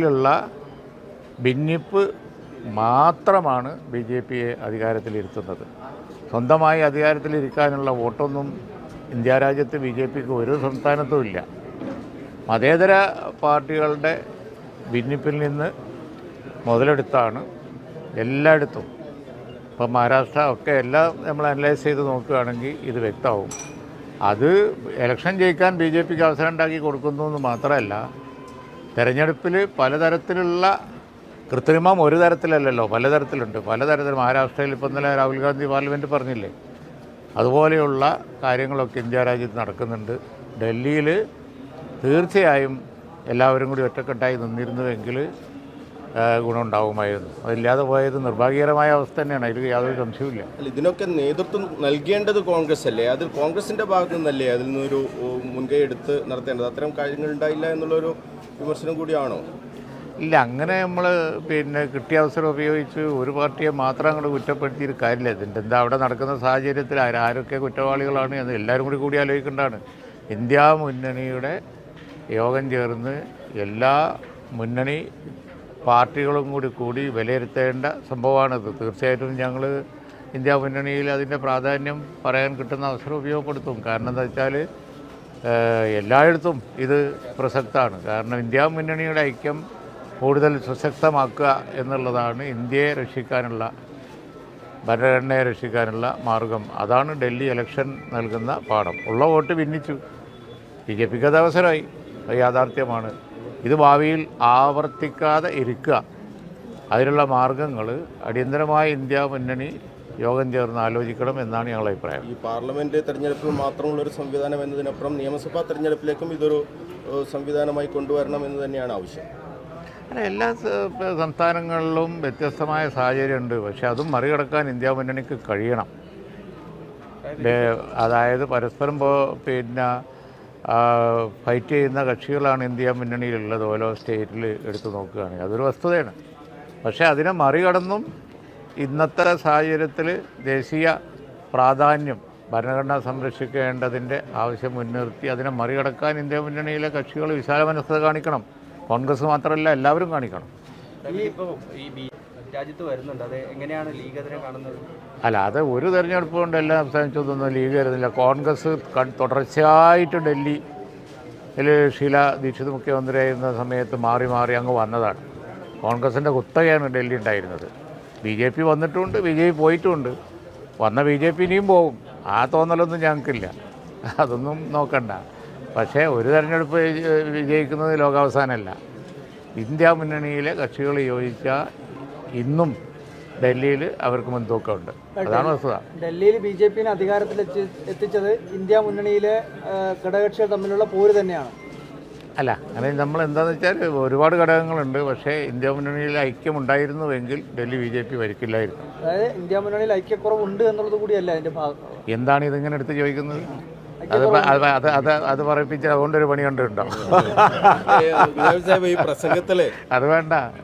ിലുള്ള ഭിന്നിപ്പ് മാത്രമാണ് B J പിയെ അധികാരത്തിലിരുത്തുന്നത്. സ്വന്തമായി അധികാരത്തിലിരിക്കാനുള്ള വോട്ടൊന്നും ഇന്ത്യ രാജ്യത്ത് ബി ജെ പിക്ക് ഒരു സംസ്ഥാനത്തും ഇല്ല. മതേതര പാർട്ടികളുടെ ഭിന്നിപ്പിൽ നിന്ന് മുതലെടുത്താണ് എല്ലായിടത്തും. ഇപ്പം മഹാരാഷ്ട്ര ഒക്കെ എല്ലാം നമ്മൾ അനലൈസ് ചെയ്ത് നോക്കുകയാണെങ്കിൽ ഇത് വ്യക്തമാവും. അത് ഇലക്ഷൻ ജയിക്കാൻ ബി ജെ പിക്ക് അവസരം ഉണ്ടാക്കി കൊടുക്കുന്നു എന്ന് മാത്രമല്ല തെരഞ്ഞെടുപ്പിൽ പലതരത്തിലുള്ള കൃത്രിമം ഒരു തരത്തിലല്ലല്ലോ പലതരത്തിലുണ്ട്. പലതരത്തിൽ മഹാരാഷ്ട്രയിൽ ഇപ്പം ഇന്നലെ രാഹുൽ ഗാന്ധി പാർലമെന്റ് പറഞ്ഞില്ലേ? അതുപോലെയുള്ള കാര്യങ്ങളൊക്കെ ഇന്ത്യ രാജ്യത്ത് നടക്കുന്നുണ്ട്. ഡൽഹിയിൽ തീർച്ചയായും എല്ലാവരും കൂടി ഒറ്റക്കെട്ടായി നിന്നിരുന്നുവെങ്കിൽ ഗുണമുണ്ടാകുമായിരുന്നു അതില്ലാതെ പോയത് നിർഭാഗ്യകരമായ അവസ്ഥ തന്നെയാണ്. അതിൽ യാതൊരു സംശയവുമില്ല. അല്ല ഇതിനൊക്കെ നേതൃത്വം നൽകേണ്ടത് കോൺഗ്രസ് അല്ലേ അത് കോൺഗ്രസിന്റെ ഭാഗത്തു നിന്നല്ലേ അതിൽ നിന്നൊരു മുൻകൈ എടുത്ത് നടത്തേണ്ടത്? അത്തരം കാര്യങ്ങൾ ഉണ്ടായില്ല എന്നുള്ളൊരു വിമർശനം കൂടിയാണോ? ഇല്ല അങ്ങനെ നമ്മൾ പിന്നെ കിട്ടിയ അവസരം ഉപയോഗിച്ച് ഒരു പാർട്ടിയെ മാത്രം അങ്ങോട്ട് കുറ്റപ്പെടുത്തിയൊരു കാര്യമില്ല. ഇതിന്റെ എന്താ അവിടെ നടക്കുന്ന സാഹചര്യത്തിൽ ആരാരൊക്കെ ആരൊക്കെ കുറ്റവാളികളാണ് എന്ന് എല്ലാവരും കൂടി കൂടി ആലോചിക്കേണ്ടതാണ്. ഇന്ത്യ മുന്നണിയുടെ യോഗം ചേർന്ന് എല്ലാ മുന്നണി പാർട്ടികളും കൂടി കൂടി വിലയിരുത്തേണ്ട സംഭവമാണിത്. തീർച്ചയായിട്ടും ഞങ്ങൾ ഇന്ത്യ മുന്നണിയിൽ അതിന്റെ പ്രാധാന്യം പറയാൻ കിട്ടുന്ന അവസരം ഉപയോഗപ്പെടുത്തും. കാരണം എന്താ വെച്ചാൽ എല്ലായിടത്തും ഇത് പ്രസക്തമാണ്. കാരണം ഇന്ത്യ മുന്നണിയുടെ ഐക്യം കൂടുതൽ സുശക്തമാക്കുക എന്നുള്ളതാണ് ഇന്ത്യയെ രക്ഷിക്കാനുള്ള ഭരണഘടനയെ രക്ഷിക്കാനുള്ള മാർഗം. അതാണ് ഡൽഹി ഇലക്ഷൻ നൽകുന്ന പാഠം. ഉള്ള വോട്ട് ഭിന്നിച്ചു. ബി ജെ പിക്ക് അത് അവസരമായി. യാഥാർത്ഥ്യമാണ്. ഇത് ഭാവിയിൽ ആവർത്തിക്കാതെ ഇരിക്കുക. അതിനുള്ള മാർഗങ്ങൾ അടിയന്തരമായ ഇന്ത്യ മുന്നണി യോഗം ചേർന്ന് ആലോചിക്കണം എന്നാണ് ഞങ്ങളുടെ അഭിപ്രായം. ഈ പാർലമെന്റ് തെരഞ്ഞെടുപ്പിൽ മാത്രമുള്ള ഒരു സംവിധാനം എന്നതിനപ്പുറം നിയമസഭാ തെരഞ്ഞെടുപ്പിലേക്കും ഇതൊരു സംവിധാനമായി കൊണ്ടുവരണം എന്ന് തന്നെയാണ് ആവശ്യം. അങ്ങനെ എല്ലാ സംസ്ഥാനങ്ങളിലും വ്യത്യസ്തമായ സാഹചര്യമുണ്ട്. പക്ഷേ അതും മറികടക്കാൻ ഇന്ത്യ മുന്നണിക്ക് കഴിയണം. അതായത് പരസ്പരം പോ- പിന്നെ ഫൈറ്റ് ചെയ്യുന്ന കക്ഷികളാണ് ഇന്ത്യ മുന്നണിയിലുള്ളത്. ഓരോ സ്റ്റേറ്റിൽ എടുത്തു നോക്കുകയാണെങ്കിൽ. അതൊരു വസ്തുതയാണ്. പക്ഷേ അതിനെ മറികടന്നും ഇന്നത്തെ സാഹചര്യത്തിൽ ദേശീയ പ്രാധാന്യം ഭരണഘടന സംരക്ഷിക്കേണ്ടതിന്റെ ആവശ്യം മുൻനിർത്തി അതിനെ മറികടക്കാൻ ഇന്ത്യ മുന്നണിയിലെ കക്ഷികൾ വിശാല മനസ്സത കാണിക്കണം. കോൺഗ്രസ് മാത്രമല്ല എല്ലാവരും കാണിക്കണം. രാജ്യത്ത് വരുന്നുണ്ട്. അത് എങ്ങനെയാണ് ലീഗ് അതിനെ കാണുന്നത്? അല്ല അത് ഒരു തെരഞ്ഞെടുപ്പ് കൊണ്ട് എല്ലാ അവസാനിച്ചതൊന്നും ലീഗ് വരുന്നില്ല കോൺഗ്രസ് തുടർച്ചയായിട്ട് ഡൽഹി ഷീല ദീക്ഷിത് മുഖ്യമന്ത്രിയായിരുന്ന സമയത്ത് മാറി മാറി അങ്ങ് വന്നതാണ്. കോൺഗ്രസിന്റെ കുത്തകയാണ് ഡൽഹി ഉണ്ടായിരുന്നത്. ബി ജെ പി വന്നിട്ടുമുണ്ട് ബി ജെ പി പോയിട്ടുമുണ്ട് വന്ന ബി ജെ പി ഇനിയും പോകും. ആ തോന്നലൊന്നും ഞങ്ങൾക്കില്ല. അതൊന്നും നോക്കണ്ട. പക്ഷേ ഒരു തെരഞ്ഞെടുപ്പ് വിജ- വിജയിക്കുന്നത് ലോകാവസാനമല്ല. ഇന്ത്യ മുന്നണിയിലെ കക്ഷികൾ യോജിച്ചാൽ ഇന്നും ഡൽഹിയിൽ അവർക്ക് മുൻതൂക്കമുണ്ട് അതാണ് വസ്തുത. ഡൽഹിയിൽ ബി ജെ പിനെ അധികാരത്തിൽ എത്തിച്ചത് ഇന്ത്യ മുന്നണിയിലെ ഘടകകക്ഷികൾ തമ്മിലുള്ള പോര് തന്നെയാണ്. അല്ല അങ്ങനെ നമ്മൾ എന്താണെന്ന് വെച്ചാൽ ഒരുപാട് ഘടകങ്ങളുണ്ട്. പക്ഷേ ഇന്ത്യ മുന്നണിയിൽ ഐക്യമുണ്ടായിരുന്നുവെങ്കിൽ ഡൽഹി ബി ജെ പി ഭരിക്കില്ലായിരുന്നു. അതായത് ഇന്ത്യ മുന്നണിയിൽ ഐക്യക്കുറവുണ്ട് എന്നുള്ളത് കൂടിയല്ല അതിന്റെ ഭാഗം. എന്താണ് ഇതിങ്ങനെ എടുത്ത് ചോദിക്കുന്നത്? അത് അത് അത് അത് അത് പറയിപ്പിച്ച് അതുകൊണ്ടൊരു പണി കണ്ടിട്ടുണ്ടോ അത് വേണ്ട.